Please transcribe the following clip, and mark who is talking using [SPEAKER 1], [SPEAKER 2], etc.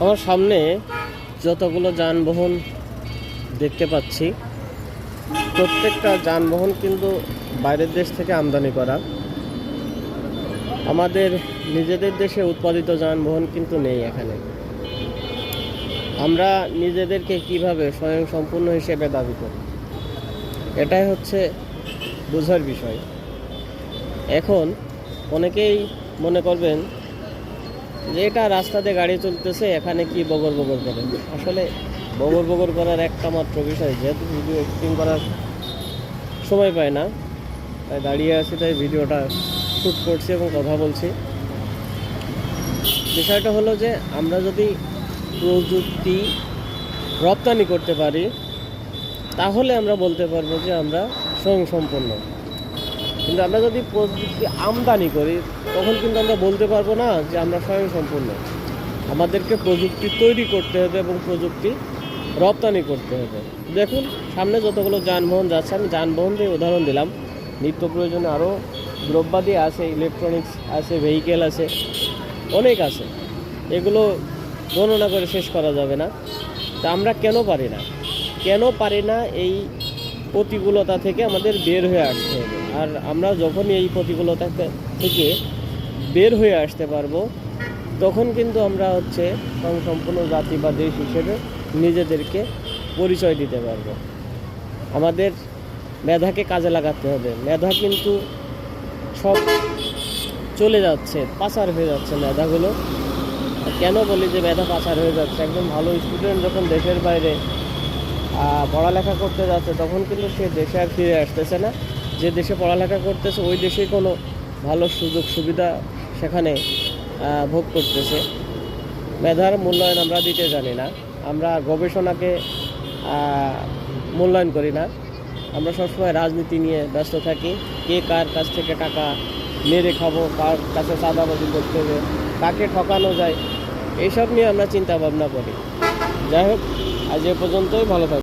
[SPEAKER 1] আমার সামনে যতগুলো যানবাহন দেখতে পাচ্ছি, প্রত্যেকটা যানবাহন কিন্তু বাইরের দেশ থেকে আমদানি করা। আমাদের নিজেদের দেশে উৎপাদিত যানবাহন কিন্তু নেই এখানে। আমরা নিজেদেরকে কীভাবে স্বয়ং সম্পূর্ণ হিসেবে দাবি করি? এটাই হচ্ছে বোঝার বিষয়। এখন অনেকেই মনে করবেন যে এটা রাস্তাতে গাড়ি চলতেছে, এখানে কি বগর বগর করে? আসলে বগর বগর করার একটা মাত্র বিষয়, যেহেতু ভিডিও এডিটিং করার সময় পায় না, তাই দাঁড়িয়ে আছি, তাই ভিডিওটা শ্যুট করছি এবং কথা বলছি। বিষয়টা হলো যে, আমরা যদি প্রযুক্তি রপ্তানি করতে পারি, তাহলে আমরা বলতে পারব যে আমরা স্বয়ংসম্পন্ন কিন্তু আমরা যদি প্রযুক্তি আমদানি করি, তখন কিন্তু আমরা বলতে পারব না যে আমরা স্বয়ংসম্পূর্ণ। আমাদেরকে প্রযুক্তি তৈরি করতে হবে এবং প্রযুক্তি রপ্তানি করতে হবে। দেখুন, সামনে যতগুলো যানবাহন যাচ্ছে, আমি যানবাহন দিয়ে উদাহরণ দিলাম। নিত্য প্রয়োজনে আরও দ্রব্যাদি আছে ইলেকট্রনিক্স আছে ভেহিকেল আছে, অনেক আছে। এগুলো গণনা করে শেষ করা যাবে না। তা আমরা কেন পারি না? কেন পারি না এই প্রতিকূলতা থেকে আমাদের বের হয়ে আসতে হবে। আর আমরা যখনই এই প্রতিকূলতা থেকে বের হয়ে আসতে পারব, তখন কিন্তু আমরা হচ্ছে সম্পূর্ণ জাতি বা দেশ হিসেবে নিজেদেরকে পরিচয় দিতে পারব। আমাদের মেধাকে কাজে লাগাতে হবে। মেধা কিন্তু সব চলে যাচ্ছে, পাচার হয়ে যাচ্ছে মেধাগুলো। কেন বলি যে মেধা পাচার হয়ে যাচ্ছে? একদম ভালো স্টুডেন্ট যখন দেশের বাইরে পড়ালেখা করতে যাচ্ছে, তখন কিন্তু সে দেশে আর ফিরে আসতেছে না। যে দেশে পড়ালেখা করতেছে, ওই দেশে কোনো ভালো সুযোগ, সুবিধা সেখানে ভোগ করতেছে। মেধার মূল্যায়ন আমরা দিতে জানি না। আমরা গবেষণাকে মূল্যায়ন করি না। আমরা সবসময় রাজনীতি নিয়ে ব্যস্ত থাকি। কে কার কাছ থেকে টাকা মেরে খাব, কার কাছে চাঁদাবাজি করতে হবে, কাকে ঠকানো যায়, এইসব নিয়ে আমরা চিন্তা ভাবনা করি। যাই হোক, আজ এ পর্যন্তই, ভালো থাকবে